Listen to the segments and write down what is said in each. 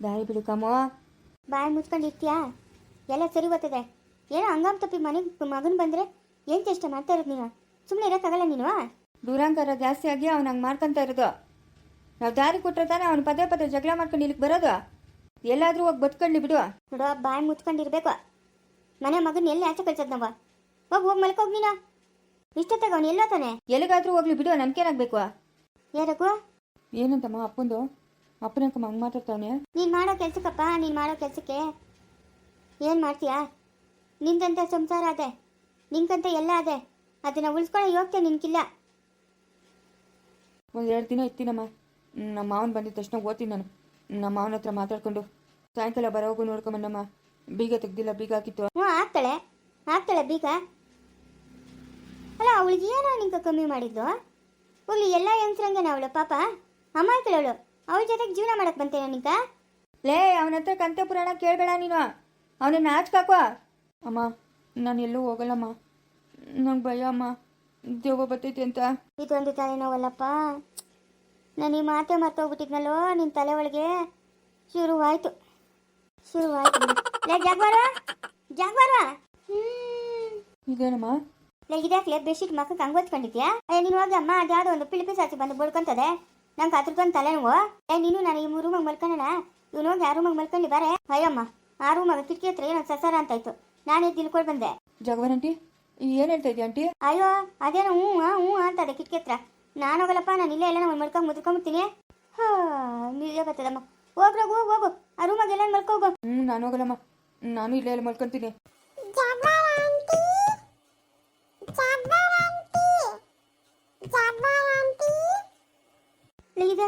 ದಾರಿ ಬಿಡುಕಮ್ಮ ಕಮೋ. ಬಾಯಿ ಮುಚ್ಕೊಂಡು ಇರ್ತೀಯಾ ಎಲ್ಲ ಸರಿ ಬರ್ತದೆ ಏನೋ ಹಂಗಾಮ್ ತಪ್ಪಿ ಮನೆಗೆ ಮಗನ್ ಬಂದರೆ ಏನು ಚೇಷ್ಟೆ ಮಾಡ್ತಾ ಇರೋದು ನೀನು? ಸುಮ್ಮನೆ ಇರೋಕ್ಕಾಗಲ್ಲ ನೀನು? ದೂರಾಂಕಾರ ಜಾಸ್ತಿ ಆಗಿ ಅವ್ನು ಹಂಗೆ ಮಾಡ್ಕೊಂತ ಇರೋದು. ನಾವು ದಾರಿ ಕೊಟ್ಟರೆ ತಾನೇ ಅವ್ನು ಪದೇ ಪದೇ ಜಗಳ ಮಾಡ್ಕೊಂಡು ಇಲ್ಲಿಗೆ ಬರೋದು. ಎಲ್ಲಾದರೂ ಹೋಗಿ ಬದ್ಕೊಂಡು ಬಿಡು. ನೋಡೋ ಬಾಯಿ ಮುಚ್ಕೊಂಡಿರ್ಬೇಕು. ಮನೆ ಮಗನ ಎಲ್ಲಿ ಆಚೆ ಕಳ್ಸದ್ ನಾವು? ಹೋಗಿ ಹೋಗಿ ಮಲ್ಕೋಗಿ ನೀನು. ಇಷ್ಟೊತ್ತಾಗ ಅವ್ನು ಎಲ್ಲೋ ತಾನೆ? ಎಲ್ಲಿಗಾದ್ರೂ ಹೋಗ್ಲಿ ಬಿಡು ನನ್ಗೇನಾಗಬೇಕು ಯಾರಕ್ಕೂ ಏನಂತಮ್ಮ ಅಪ್ಪಂದು? ಅಪ್ಪನಕ್ಕಮ್ಮ ಹಂಗೆ ಮಾತಾಡ್ತಾವನೆ. ನೀನು ಮಾಡೋ ಕೆಲ್ಸಕ್ಕಪ್ಪ ನೀನು ಮಾಡೋ ಕೆಲಸಕ್ಕೆ ಏನು ಮಾಡ್ತೀಯಾ? ನಿಂದಂತ ಸಂಸಾರ ಅದೇ ನಿಂಗಂತ ಎಲ್ಲ ಅದೆ. ಅದನ್ನ ಉಳಿಸ್ಕೊಳ್ಳೋ ಯೋಗ್ಯ ನಿನ್ಗಿಲ್ಲ ಒಂದು ಎರಡು ದಿನ ಇರ್ತೀನಮ್ಮ. ನಮ್ಮ ಮಾವನ ಬಂದಿದ ತಕ್ಷಣ ಓದ್ತೀನಿ ನಾನು. ನಮ್ಮ ಮಾವನ ಹತ್ರ ಮಾತಾಡ್ಕೊಂಡು. ಸಾಯಂಕಾಲ ಬರೋಗು ನೋಡ್ಕೊಂಬಂದಮ್ಮ. ಬೀಗ ತೆಗ್ದಿಲ್ಲ ಬೀಗ ಹಾಕಿತ್ತು. ಹ್ಞೂ ಆಗ್ತಾಳೆ. ಆಗ್ತಾಳೆ ಬೀಗ. ಅಲ್ಲ ಅವಳಿಗೆ ಏನೋ ನಿಂಗೆ ಕಮ್ಮಿ ಮಾಡಿದ್ದು ಹೋಗ್ಲಿ ಎಲ್ಲ ಹೆಂಗ್ಸ್ರಂಗೆ ಅವಳು ಪಾಪ? ಅಮ್ಮ ಆಯ್ತಳೆ ಅವಳು. ಅವಳ ಜೊತೆಗೆ ಜೀವನ ಮಾಡಕ್ ಬಂತೆ ನನಗ. ಲೇ ಅವನ ಹತ್ರ ಕಂತೆ ಪುರಾಣ ಕೇಳಬೇಡ ನೀನು. ಅವನ ನಾಚ್ಕಾಕೋ. ಅಮ್ಮ ನಾನು ಎಲ್ಲೂ ಹೋಗಲ್ಲಮ್ಮ. ನಂಗೆ ಭಯ ಅಮ್ಮ. ದೇವ ಬರ್ತೈತಿ ಅಂತ. ಇದೊಂದು ತಲೆನೋವಲ್ಲಪ್ಪ ನಾನು ಈ ಮಾತೆ ಮರ್ತೋಗ್ಬಿಟ್ಟಿದ್ನಲ್ಲೋ ನಿನ್ನ ತಲೆ ಒಳಗೆ. ಶುರುವಾಯ್ತು. ಶುರುವಾಯ್ತು ಬಿಡು. ಲೇ ಜಾಗ್ವಾರ. ಜಾಗ್ವಾರ. ಹ್ಮ್. ಇದೇನಮ್ಮ? ಲೇ ಇದಾಕ್ಲೆ ಬೆಡ್ಶೀಟ್ ಮಕ್ಕಕ್ಕೆ ಹಂಗೆ ಹೊತ್ಕೊಂಡಿದ್ಯಾ ಏ ನೀನು ಹೋಗಿ ಅಮ್ಮ ಅದ್ಯಾವುದೋ ಒಂದು ಪಿಳಿಪಿ ಸಾಚಿ ಬಂದು ಬಡ್ಕೊಂತದೆ. ನಂಗೆ ಅದ್ರದ್ದೊಂದು ತಲೆನೋವು ಏ ನೀನು ನಾನು ಈ ರೂಮಾಗ ಮಲ್ಕೊಂಡಣ ಇವನು ಹೋಗಿ ಆ ರೂಮಾಗ ಮಲ್ಕೊಂಡು ಬಾರೆ? ಅಯ್ಯಮ್ಮ ಆ ರೂಮಾಗ ಕಿಟಕಿ ಹತ್ರ ಏನೋ ಸಸಾರ ಅಂತಾಯ್ತು. ನಾನೇ ತಿಳ್ಕೊಂಡು ಬಂದೆ. ಜಗವನ್ ಆಂಟಿ ಏನು ಹೇಳ್ತಾ ಇದೀಯ ಆಂಟಿ? ಅಯ್ಯೋ ಅದೇನೋ ಹ್ಞೂ ಹಾ ಹ್ಞೂ ಅಂತದೆ ಕಿಟಕಿ ಹತ್ರ. ನಾನು ಹೋಗಲ್ಲಪ್ಪ ನಾನು ಇಲ್ಲೇ ಎಲ್ಲ ನಾನು ಮಲ್ಕೊಂಡು ಮುದ್ಕೊಂಬಿಡ್ತೀನಿ. ಹಾ ನಿಜ ಬರ್ತದಮ್ಮ ಹೋಗ್ರ ಹೋಗು ಹೋಗು. ಆ ರೂಮಾಗ ಎಲ್ಲ ಮಲ್ಕೋಗು ಹ್ಞೂ ನಾನು ಹೋಗಲ್ಲಮ್ಮ. ನಾನು ಇಲ್ಲೇ ಎಲ್ಲ ಮಲ್ಕೊಂತೀನಿ.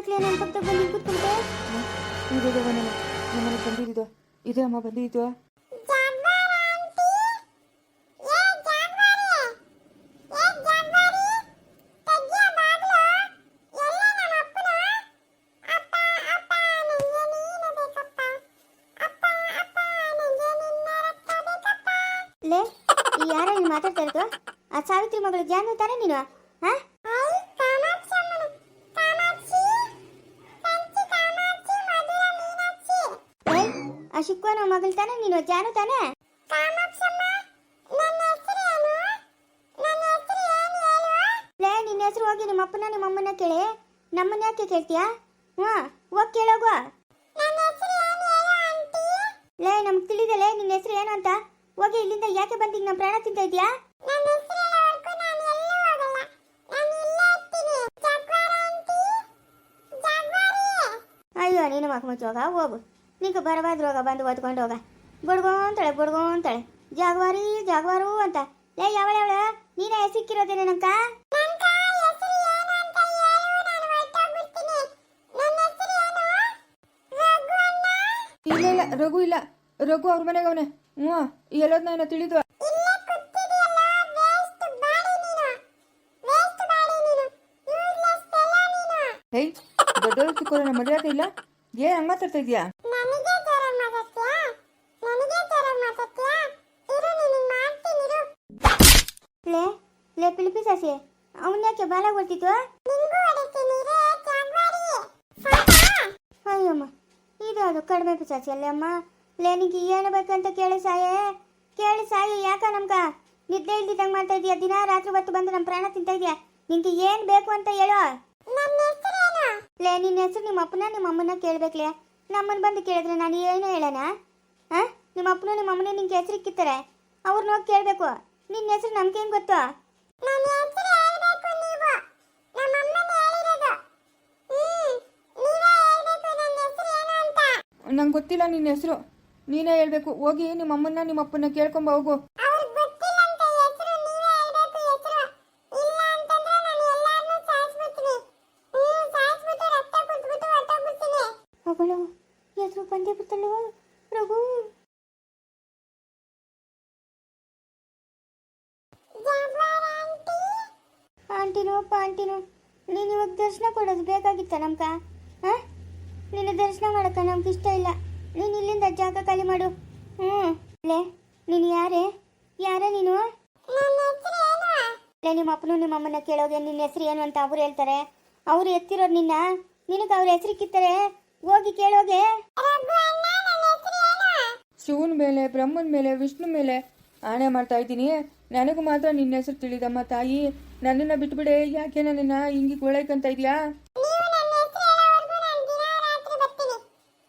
ಇದಾಕ್ಲಿ ನನ್ನ ಪಕ್ಕದಾಗ ಬಂದು ಕೂತ್ಕೊಂಡೆ ಇದೆ ಜಗವನ ನಮ್ಮನೆ ಬಂದಿದ್ದು ಇದೆ. ಅಮ್ಮ ಬಂದಿದ್ದು. ಲೇ ಈ ಯಾರ ನೀನು ಮಾತಾಡ್ತಾ ಇರೋದು? ಆ ಸಾವಿತ್ರಿ ಮಗಳು ಜಾನು ತಾನೆ ನೀನು? ಶಿಕ್ಕೋನ ಮಗಳು ತಾನೆ ನೀನು ಜಾನು ತಾನೆ? ಲೇ ನಿನ್ನ ಹೆಸರು ಹೋಗಿ ನಿಮ್ಮ ಅಪ್ಪನ ನಿಮ್ಮ ಅಮ್ಮನ ಕೇಳಿ. ನಮ್ಮನ್ನ ಯಾಕೆ ಕೇಳ್ತೀಯಾ? ಹಾ ಹೋಗಿ ಕೇಳೋಗು ಲೇ ನಮ್ಗೆ ತಿಳಿದಲೇ ನಿನ್ನ ಹೆಸರು ಏನು ಅಂತ. ಹೋಗಿ ಇಲ್ಲಿಂದ ಯಾಕೆ ಬಂದು? ನಮ್ಮ ಪ್ರಾಣ ತಿಂತ ಇದೆಯಾ ಅಯ್ಯೋ ನೀನು ಮಕ್ಕಳು ಮುಚ್ಚೋಗ ಹೋಗು. ನೀನು ಬರಬಾರ್ದು ರೋಗ ಬಂದು ಓದ್ಕೊಂಡು ಹೋಗ. ಬಡ್ಕೊಂತಾಳೆ ಬಡ್ಕೊಂತಾಳೆ ಜಾಗವಾರಿ ಜಾಗವಾರು ಅಂತ. ಲೇ ಯಾವಳ ನೀನೇ ಸಿಕ್ಕಿರೋದೇನೆ ನಂಕ ಇಲ್ಲ ಇಲ್ಲ ರಘು ಇಲ್ಲ. ರಘು ಅವ್ರ ಮನೆಗೆ ಅವನೇ. ಹ್ಞೂ ಎಲ್ಲೋದ್ ನಾನು ತಿಳಿದು. ಹೇಯ್ ದೊಡ್ಡವ್ರು ಚಿಕ್ಕವ್ರನ್ನ ಮರ್ಯಾದೆ ಇಲ್ಲ? ಏನ್ ಹಂಗ್ ಮಾತಾಡ್ತಾ ಇದೀಯಾ ಲೇ ಲೇ ಪಿಲಿಪಿ ಸಾಸಿ, ಅವನ್ ಯಾಕೆ ಬಾಲ ಕೊಡ್ತಿತ್ತು ಅಯ್ಯಮ್ಮ ಅದು ಕಡಿಮೆ ಪಿಸಾಸಿ ಅಲ್ಲೇ ಅಮ್ಮ? ಲೇ, ನಿಂಗೆ ಏನು ಬೇಕಂತ ಕೇಳಿ ಸಾಯೇ? ಕೇಳಿ ಸಾಯಿ, ಯಾಕ ನಮ್ಗ? ನಿದ್ದೆ ಇಲ್ದಿದ್ದಂಗೆ ಮಾಡ್ತಾ ಇದೀಯ? ದಿನ ರಾತ್ರಿ ಹೊತ್ತು ಬಂದು ನಮ್ಮ ಪ್ರಾಣ ತಿಂತಾ ಇದೀಯ? ನಿಂಗೆ ಏನು ಬೇಕು ಅಂತ ಹೇಳೋ. ಲೇ, ನಿನ್ನ ಹೆಸರು ನಿಮ್ಮ ಅಪ್ಪನ, ನಿಮ್ಮ ಅಮ್ಮನ ಕೇಳ್ಬೇಕ್ಲೆ ನಮ್ಮನ್ನ ಬಂದು ಕೇಳಿದ್ರೆ ನಾನು ಏನು ಹೇಳೋಣ ಹಾಂ ನಿಮ್ಮ ಅಪ್ಪನ ನಿಮ್ಮ ಅಮ್ಮನ ನಿಂಗೆ ಹೆಸರು ಕಿತ್ತಾರೆ ಅವ್ರನ್ನ ಹೋಗಿ ಕೇಳಬೇಕು. ನಿನ್ನ ಹೆಸರು ನಮ್ಗೇನು ಗೊತ್ತು? ನಂಗೆ ಗೊತ್ತಿಲ್ಲ ನಿನ್ನ ಹೆಸರು. ನೀನೇ ಹೇಳ್ಬೇಕು. ಹೋಗಿ ನಿಮ್ಮ ಅಮ್ಮನ್ನ ನಿಮ್ಮ ಅಪ್ಪನ ಕೇಳ್ಕೊಂಬ ಹೋಗು. ಮಗಳು ಹೆಸರು ಬಂದೇ ಬಿಡ್ತಲ್ವ ರಘು? ಆಂಟಿನೋ ಆಂಟಿನು. ನೀನು ಇವಾಗ ದರ್ಶನ ಕೊಡೋದು ಬೇಕಾಗಿತ್ತ ನಮ್ಕ ಹಾ? ನಿನ್ನ ದರ್ಶನ ಮಾಡಕ್ಕ ನಮ್ಗೆ ಇಷ್ಟ ಇಲ್ಲ. ನೀನು ಇಲ್ಲಿಂದ ಜಾಗ ಖಾಲಿ ಮಾಡು. ಹ್ಞೂ ಲೇ, ನೀನು ಯಾರೇ? ಯಾರ ನೀನು? ಲೇ, ನಿಮ್ಮ ಅಪ್ಪನು ನಿಮ್ಮ ಅಮ್ಮನ ಕೇಳೋಗೆ ನಿನ್ನ ಹೆಸರು ಏನು ಅಂತ ಅವ್ರು ಹೇಳ್ತಾರೆ. ಅವ್ರು ಎತ್ತಿರೋರು ನಿನ್ನ? ನಿನಗೆ ಅವ್ರ ಹೆಸರು ಕಿತ್ತಾರೆ? ಹೋಗಿ ಕೇಳೋಗೆ. ಶಿವನ ಮೇಲೆ, ಬ್ರಹ್ಮನ ಮೇಲೆ, ವಿಷ್ಣು ಮೇಲೆ ಆಣೆ ಮಾಡ್ತಾ ಇದ್ದೀನಿ. ನನಗೂ ಮಾತ್ರ ನಿನ್ನ ಹೆಸರು ತಿಳಿದಮ್ಮ ತಾಯಿ. ನನ್ನನ್ನು ಬಿಟ್ಬಿಡೆ. ಯಾಕೆ ನನ್ನನ್ನು ಹಿಂಗೆ ಗೋಳೈಕಂತ ಇದೆಯಾ? ನಿನ್ನ ನನ್ನ ಹೆಸರು ನಮ್ಗೆ ತಿಳಿದಿದ್ರೆ ದಿನ ರಾತ್ರಿ ಬರ್ತೀನಿ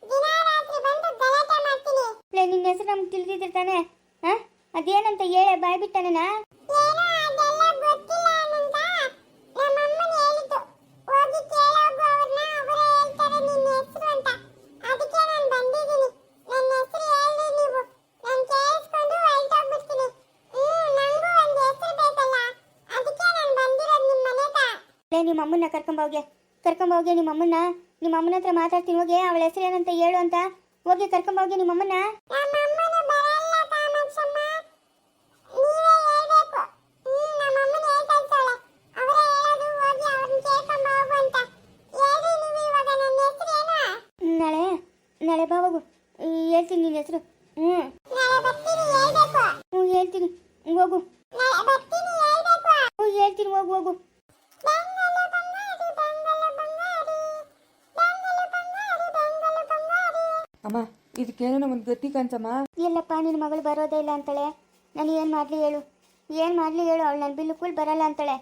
ದಿನ ರಾತ್ರಿ ಬಂದು ಗಲಾಟೆ ಮಾಡ್ತೀನಿ ಲೇ ನಿನ್ನ ಹೆಸರು ನಮ್ಗೆ ತಿಳಿದಿದ್ರೆ ತಾನೆ ಹಾ ಅದೇನಂತ ಹೇಳೆ ಬಾಯ್ ಬಿಟ್ಟನನ ಏನೋ ಅದೆಲ್ಲ ಗೊತ್ತಿಲ್ಲ ಅನಂತ ನಮ್ಮಮ್ಮನ ಹೇಳಿದ್ದು ಹೋಗಿ ಕೇಳೋಗು ಅವ್ರನ್ನ ಅವರೇ ಹೇಳ್ತಾರೆ ನಿನ್ನ ಹೆಸರು ಅಂತ ಅದಕ್ಕೆ ನಾನು ಬಂದಿದ್ದೀನಿ ನನ್ನ ಹೆಸರು ಹೇಳಿ ನೀವು ನಾನು ಕೇಳಿಸ್ಕೊಂಡು ಹೊರಟೋಗ್ಬಿಡ್ತೀನಿ ಹ್ಮ್ ನಂಗೂ ಒಂದು ಹೆಸರು ಬೇಕಲ್ಲ ಅದಕ್ಕೆ ನಾನು ಬಂದಿರೋದು ನಿಮ್ಮ ಮನೆಗೆ ಲೇ ನಿಮ್ಮ ಅಮ್ಮನ್ನ ಕರ್ಕೊಂಬೋಗೆ ಕರ್ಕೊಂಬೋಗೆ ನಿಮ್ಮ ಅಮ್ಮನ್ನ ನಿಮ್ಮ ಅಮ್ಮನ ಹತ್ರ ಮಾತಾಡ್ತೀನಿ ಹೋಗಿ. ಅವಳ ಹೆಸರು ಏನಂತ ಹೇಳು ಅಂತ. ಹೋಗಿ ಕರ್ಕೊಂಬೋಗೆ ನಿಮ್ಮ ಅಮ್ಮನ್ನ ನಾಳೆ ನಾಳೆ ಬಾ ಹೋಗು. ಹೇಳ್ತೀನಿ ನಿನ್ನ ಹೆಸರು. ಗತಿ ಕಾಣ್ಸಮ್ಮ ಎಲ್ಲಪ್ಪ ನಿನ್ನ ಮಗಳು ಬರೋದೇ ಇಲ್ಲ ಅಂತಾಳೆ. ನಾನು ಏನು ಮಾಡಲಿ ಹೇಳು. ಏನು ಮಾಡಲಿ ಹೇಳು ಅವಳು ನನ್ನ ಬಿಲ್ಕುಲ್ ಬರಲ್ಲ ಅಂತಾಳೆ.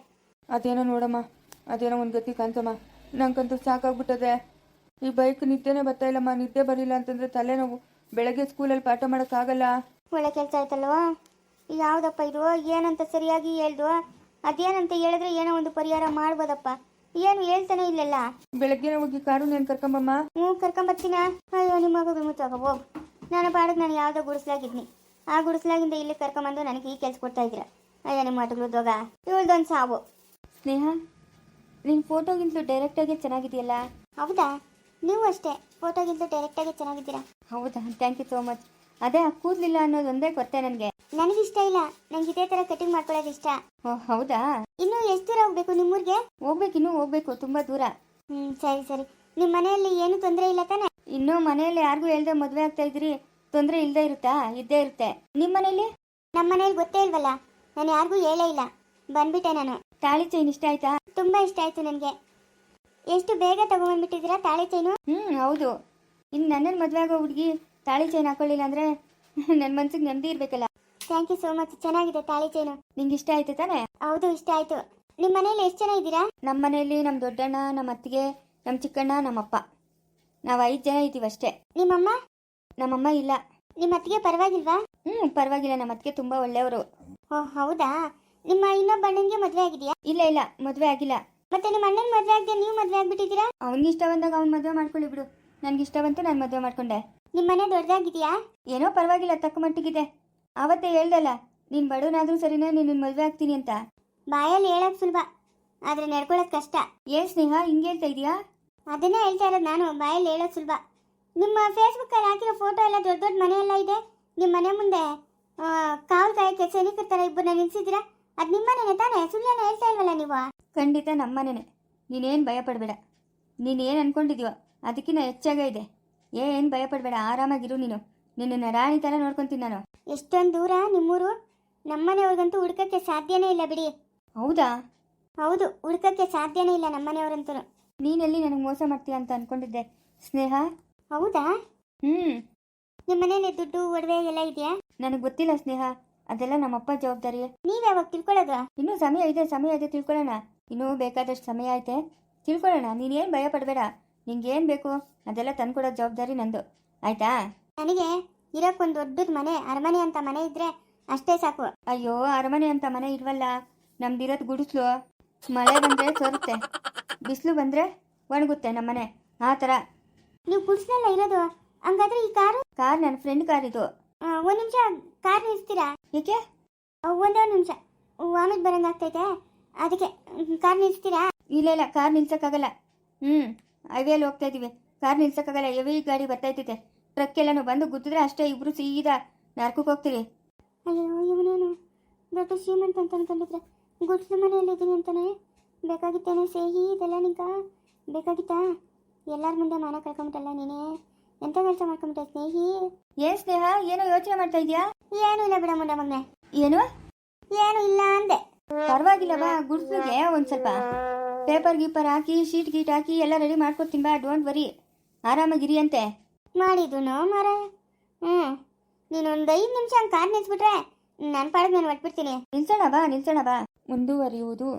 ಅದೇನೋ ನೋಡಮ್ಮ ಅದೇನೋ ಒಂದು ಗತಿ ಕಾಣ್ಸಮ್ಮ ನಂಗಂತೂ ಸಾಕಾಗ್ಬಿಟ್ಟದೆ. ಈ ಬೈಕ್ ನಿದ್ದೆನೇ ಬರ್ತಾ ಇಲ್ಲಮ್ಮ ನಿದ್ದೆ ಬರಲಿಲ್ಲ ಅಂತಂದ್ರೆ ತಲೆನೋವು. ಬೆಳಗ್ಗೆ ಸ್ಕೂಲಲ್ಲಿ ಪಾಠ ಮಾಡೋಕ್ಕಾಗಲ್ಲ. ಒಳ್ಳೆ ಕೆಲಸ ಆಯ್ತಲ್ವಾ? ಯಾವುದಪ್ಪ ಇದು? ಏನಂತ ಸರಿಯಾಗಿ ಹೇಳ್ದು? ಅದೇನಂತ ಹೇಳಿದ್ರೆ ಏನೋ ಒಂದು ಪರಿಹಾರ ಮಾಡ್ಬೋದಪ್ಪ. ಏನು ಹೇಳ್ತಾನೆ ಇಲ್ಲಲ್ಲ? ಬೆಳಗ್ಗೆನೇ ಹೋಗಿ ಕಾರು ನಾನು ಕರ್ಕೊಂಬಮ್ಮ. ಹ್ಞೂ ಕರ್ಕೊಂಬರ್ತೀನ? ಅಯ್ಯೋ ನಿಮ್ಮ ಮಗು ಮುಚ್ಚೋಗ ಹೋಗು. ನಾನು ಪಾಡಕ್ಕೆ ನಾನು ಯಾವುದೋ ಗುಡಿಸ್ಲಾಗಿದ್ನಿ. ಆ ಗುಡಿಸ್ಲಾಗಿಂದ ಇಲ್ಲಿ ಕರ್ಕೊಂಬಂದು ನನಗೆ ಈ ಕೆಲಸ ಕೊಡ್ತಾ ಇದ್ದೀರ? ಅಯ್ಯ ನಿಮ್ಮ ಮಾತುಗಳು ದೋಗ. ಇವಳ್ದೊಂದು ಸಾವು. ಸ್ನೇಹ ನಿನ್ನ ಫೋಟೋಗಿಂತಲೂ ಡೈರೆಕ್ಟಾಗಿ ಚೆನ್ನಾಗಿದೆಯಲ್ಲ? ಹೌದಾ? ನೀವು ಅಷ್ಟೇ ಫೋಟೋಗಿಂತ ಡೈರೆಕ್ಟಾಗಿ ಚೆನ್ನಾಗಿದ್ದೀರಾ? ಹೌದಾ? ಥ್ಯಾಂಕ್ ಯು ಸೋ ಮಚ್ ಅದೇ ಆ ಕೂದಲಿಲ್ಲ ಅನ್ನೋದು ಒಂದೇ ಗೊತ್ತೇ ನನಗೆ. ಇಷ್ಟ ಇಲ್ಲ. ನಂಗೆ ಇದೇ ಥರ ಕಟಿಂಗ್ ಮಾಡ್ಕೊಳ್ಳೋದು ಇಷ್ಟ. ಓ ಹೌದಾ? ಇನ್ನೂ ಎಷ್ಟು ದೂರ ಹೋಗ್ಬೇಕು ನಿಮ್ಮೂರಿಗೆ? ಹೋಗ್ಬೇಕು ಇನ್ನೂ ಹೋಗ್ಬೇಕು ತುಂಬ ದೂರ. ಹ್ಞೂ ಸರಿ ಸರಿ. ನಿಮ್ಮ ಮನೆಯಲ್ಲಿ ಏನು ತೊಂದರೆ ಇಲ್ಲ ತಾನೆ? ಇನ್ನೂ ಮನೆಯಲ್ಲಿ ಯಾರಿಗೂ ಹೇಳ್ದೆ ಮದುವೆ ಆಗ್ತಾ ಇದ್ರಿ ತೊಂದರೆ ಇಲ್ಲದೆ ಇರುತ್ತಾ? ಇದ್ದೇ ಇರುತ್ತೆ. ನಿಮ್ಮ ಮನೇಲಿ? ನಮ್ಮ ಮನೇಲಿ ಗೊತ್ತೇ ಇಲ್ವಲ್ಲ? ನಾನು ಯಾರಿಗೂ ಹೇಳೇ ಇಲ್ಲ. ಬಂದ್ಬಿಟ್ಟೆ ನಾನು. ತಾಳಿ ಚೈನ್ ಇಷ್ಟ ಆಯ್ತಾ? ತುಂಬಾ ಇಷ್ಟ ಆಯ್ತು ನನಗೆ. ಎಷ್ಟು ಬೇಗ ತಗೊಂಬಂದ್ಬಿಟ್ಟಿದ್ದೀರಾ ತಾಳಿ ಚೈನು? ಹ್ಮ್ ಹೌದು. ಇನ್ನು ನನ್ನನ್ನು ಮದುವೆ ಆಗೋ ಹುಡುಗಿ ತಾಳಿ ಚೈನ್ ಹಾಕೊಳ್ಳಿಲ್ಲ ಅಂದ್ರೆ ನನ್ನ ಮನ್ಸಿಗೆ ನೆಮ್ಮದಿ ಇರಬೇಕಲ್ಲ. ಥ್ಯಾಂಕ್ ಯು ಸೋ ಮಚ್ ಚೆನ್ನಾಗಿದೆ ತಾಳಿ ಚೈನು. ನಿಂಗೆ ಇಷ್ಟ ಆಯ್ತು ತಾನೇ? ಹೌದು ಇಷ್ಟ ಆಯ್ತು. ನಿಮ್ಮ ಮನೇಲಿ ಎಷ್ಟು ಜನ ಇದ್ದೀರಾ? ನಮ್ಮ ಮನೆಯಲ್ಲಿ ನಮ್ಮ ದೊಡ್ಡಣ್ಣ ನಮ್ಮ ಅತ್ತಿಗೆ ನಮ್ಮ ಚಿಕ್ಕಣ್ಣ ನಮ್ಮಪ್ಪ. ನಾವು ಐದು ಜನ ಇದ್ದೀವಿ ಅಷ್ಟೇ. ನಿಮ್ಮಮ್ಮ? ನಮ್ಮಮ್ಮ ಇಲ್ಲ. ನಿಮ್ಮ ಅತ್ತಿಗೆ ಪರವಾಗಿಲ್ವಾ? ಹ್ಞೂ ಪರವಾಗಿಲ್ಲ. ನಮ್ಮ ಅತ್ತಿಗೆ ತುಂಬ ಒಳ್ಳೆಯವರು. ಓ ಹೌದಾ? ನಿಮ್ಮ ಇನ್ನೊಬ್ಬ ಅಣ್ಣನಿಗೆ ಮದುವೆ ಆಗಿದೆಯಾ? ಇಲ್ಲ ಇಲ್ಲ. ಮದುವೆ ಆಗಿಲ್ಲ. ಮತ್ತೆ ನಿಮ್ಮ ಅಣ್ಣನ ಮದುವೆ ಆಗದೆ ನೀವು ಮದುವೆ ಆಗ್ಬಿಟ್ಟಿದ್ದೀರಾ? ಅವ್ನಿಗೆ ಇಷ್ಟ ಬಂದಾಗ ಅವ್ನು ಮದುವೆ ಮಾಡ್ಕೊಳ್ಳಿ ಬಿಡು. ನನಗೆ ಇಷ್ಟ ಬಂತು ನಾನು ಮದುವೆ ಮಾಡ್ಕೊಂಡೆ. ನಿಮ್ಮ ಮನೆ ದೊಡ್ಡದಾಗಿದೆಯಾ? ಏನೋ ಪರವಾಗಿಲ್ಲ ತಕ್ಕ ಮಟ್ಟಿಗಿದೆ. ಆವತ್ತೇ ಹೇಳ್ದಲ್ಲ ನೀನು ಬಡವನಾದರೂ ಸರಿನಾ ನೀನು ಮದುವೆ ಆಗ್ತೀನಿ ಅಂತ. ಬಾಯಲ್ಲಿ ಹೇಳಕ್ ಸುಲಭ ಆದ್ರೆ ನಡ್ಕೊಳ್ಳೋದು ಕಷ್ಟ. ಏನ್ ಸ್ನೇಹ ಹಿಂಗೆ ಹೇಳ್ತಾ ಇದೀಯಾ? ಅದನ್ನೇ ಹೇಳ್ತಾ ಇರೋದು ನಾನು ಬಾಯಲ್ಲಿ ಹೇಳೋದು ಸುಲಭ. ನಿಮ್ಮ ಫೇಸ್ಬುಕ್ಕಲ್ಲಿ ಹಾಕಿರೋ ಫೋಟೋ ಎಲ್ಲ ದೊಡ್ಡ ದೊಡ್ಡ ಮನೆ ಎಲ್ಲ ಇದೆ. ನಿಮ್ಮ ಮನೆ ಮುಂದೆ ಕಾವಲು ಕಾಯಕ್ಕೆ ಸೈನಿಕರ ಥರ ಇಬ್ಬರನ್ನ ನಿಲ್ಸಿದ್ದೀರಾ? ಅದು ನಿಮ್ಮ ಮನೆನೇ ತಾನೇ? ಸುಳ್ಳೇನ ಹೇಳ್ತಾ ಇಲ್ವಲ್ಲ ನೀವು? ಖಂಡಿತ ನಮ್ಮನೇನೆ ನೀನೇನು ಭಯ ಪಡಬೇಡ ನೀನೇನು ಅಂದ್ಕೊಂಡಿದ್ಯೋ ಅದಕ್ಕಿಂತ ಹೆಚ್ಚಾಗೇ ಇದೆ. ಏನು ಭಯ ಪಡಬೇಡ ಆರಾಮಾಗಿರು ನೀನು. ನಿನ್ನನ್ನು ರಾಣಿ ಥರ ನೋಡ್ಕೊತೀನಿ ನಾನು. ಎಷ್ಟೊಂದು ದೂರ ನಿಮ್ಮೂರು? ನಮ್ಮನೆಯವ್ರಿಗಂತೂ ಹುಡ್ಕಕ್ಕೆ ಸಾಧ್ಯನೇ ಇಲ್ಲ ಬಿಡಿ. ಹೌದಾ? ಹೌದು ಹುಡ್ಕಕ್ಕೆ ಸಾಧ್ಯನೇ ಇಲ್ಲ ನಮ್ಮನೆಯವ್ರಂತೂ ನೀನೆಲ್ಲಿ ನನಗೆ ಮೋಸ ಮಾಡ್ತೀಯ ಅಂತ ಅನ್ಕೊಂಡಿದ್ದೆ. ಸ್ನೇಹ? ಹೌದಾ? ಹ್ಮ್. ನಿಮ್ಮ ಮನೇಲಿ ದುಡ್ಡು ಒಡವೆ ಎಲ್ಲ ಇದೆಯಾ? ನನಗೆ ಗೊತ್ತಿಲ್ಲ ಸ್ನೇಹ. ಅದೆಲ್ಲ ನಮ್ಮಪ್ಪ ಜವಾಬ್ದಾರಿ. ನೀವ್ ಯಾವಾಗ ತಿಳ್ಕೊಳ್ಳೋದು ಇನ್ನೂ ಸಮಯ ಇದೆ ಸಮಯ ಇದೆ ತಿಳ್ಕೊಳ್ಳೋಣ ಇನ್ನೂ ಬೇಕಾದಷ್ಟು ಸಮಯ ಐತೆ. ತಿಳ್ಕೊಳ್ಳೋಣ ನೀನೇನು ಭಯ ಪಡಬೇಡ. ನಿಂಗೇನು ಬೇಕು? ಅದೆಲ್ಲ ತಂದ್ಕೊಡೋ ಜವಾಬ್ದಾರಿ ನಂದು. ಆಯ್ತಾ? ನನಗೆ ಇರೋಕ್ಕೊಂದು ದೊಡ್ಡದ ಮನೆ ಅರಮನೆ ಅಂತ ಮನೆ ಇದ್ರೆ ಅಷ್ಟೇ ಸಾಕು. ಅಯ್ಯೋ ಅರಮನೆ ಅಂತ ಮನೆ ಇಲ್ವಲ್ಲ? ನಮ್ದಿರೋದು ಗುಡಿಸ್ಲು. ಮಳೆ ಬಂದ್ರೆ ಸೋರುತ್ತೆ. ಬಿಸಿಲು ಬಂದರೆ ಒಣಗುತ್ತೆ ನಮ್ಮನೆ ಆ ಥರ. ನೀವು ಗುಡ್ಸ್ನೆಲ್ಲ ಇರೋದು? ಹಂಗಾದ್ರೆ ಈ ಕಾರ್ ಕಾರ್ ನನ್ನ ಫ್ರೆಂಡ್ ಕಾರ್ ಇದು. ಆ, ಒಂದ್ ನಿಮಿಷ ಕಾರ್ ನಿಲ್ಸ್ತೀರಾ? ಏಕೆ? ಆ, ಒಂದೇ ಒಂದು ನಿಮಿಷ. ವಾಮಿಟ್ ಬರಂಗಾಗ್ತೈತೆ ಅದಕ್ಕೆ ಕಾರ್ ನಿಲ್ಸ್ತೀರಾ? ಇಲ್ಲ ಇಲ್ಲ ಕಾರ್ ನಿಲ್ಸೋಕ್ಕಾಗಲ್ಲ. ಹ್ಞೂ ಹೈವೇಲಿ ಹೋಗ್ತಾ ಇದ್ದೀವಿ ಕಾರ್ ನಿಲ್ಸೋಕ್ಕಾಗಲ್ಲ ಹೆವಿ ಗಾಡಿ ಬರ್ತಾ ಇರ್ತೈತೆ. ಟ್ರಕ್ ಎಲ್ಲನೂ ಬಂದು ಗುದ್ದಿದ್ರೆ ಅಷ್ಟೇ ಇಬ್ಬರು ಸೀದಾ ನರ್ಕಕ್ಕೆ ಹೋಗ್ತೀವಿ ಅಯ್ಯೋ ಇವನೇನು ದೊಡ್ಡ ಶ್ರೀಮಂತ ಅಂತ ಅನ್ಕೊಂಡಿದ್ರೆ. ಗುಡ್ಸ್ಲ ಮನೆಯಲ್ಲಿ ಇದ್ದೀನಿ ಅಂತಾನೆ. ಬೇಕಾಗಿತ್ತೇನೆ ಸೇಹಿ ಇದೆಲ್ಲ ನಿಂಗೆ? ಬೇಕಾಗಿತ್ತಾ? ಎಲ್ಲರ ಮುಂದೆ ಮಾನ ಕಳ್ಕೊಂಬಿಟ್ಟಲ್ಲ ನೀನೆ? ಎಂತ ಕೆಲಸ ಮಾಡ್ಕೊಂಬಿಟ್ಟೆ ಸ್ನೇಹಿ? ಏನ್ ಸ್ನೇಹ ಏನೋ ಯೋಚನೆ ಮಾಡ್ತಾ ಇದೀಯಾ? ಏನು ಇಲ್ಲ ಬಿಡ ಮುಂದೆ ಮೊನ್ನೆ ಏನು? ಏನು ಇಲ್ಲ ಅಂದೆ. ಪರವಾಗಿಲ್ಲ ಬಾ ಗುಡ್ಸ್ಲಿಗೆ ಒಂದ್ ಸ್ವಲ್ಪ. ಪೇಪರ್ ಗೀಪರ್ ಹಾಕಿ ಶೀಟ್ ಗೀಟ್ ಹಾಕಿ ಎಲ್ಲ ರೆಡಿ ಮಾಡ್ಕೊಡ್ತೀನಿ ಬಾ ಡೋಂಟ್ ವರಿ ಆರಾಮಾಗಿರಿ ಅಂತೆ ಮಾಡಿದ್ದು ಮಾರ? ಹ್ಞೂ ನೀನು ಒಂದು ಐದು ನಿಮಿಷ ಹಂಗೆ ಕಾರ್ ನಿಲ್ಸ್ಬಿಟ್ರೆ ನನ್ನ ಪಾಡ್ ನಾನು ಹೊಟ್ಬಿಡ್ತೀನಿ ನಿಲ್ಸೋಣ ಬಾ ನಿಲ್ಸೋಣ ಬಾ. ಮುಂದುವರಿಯುವುದು.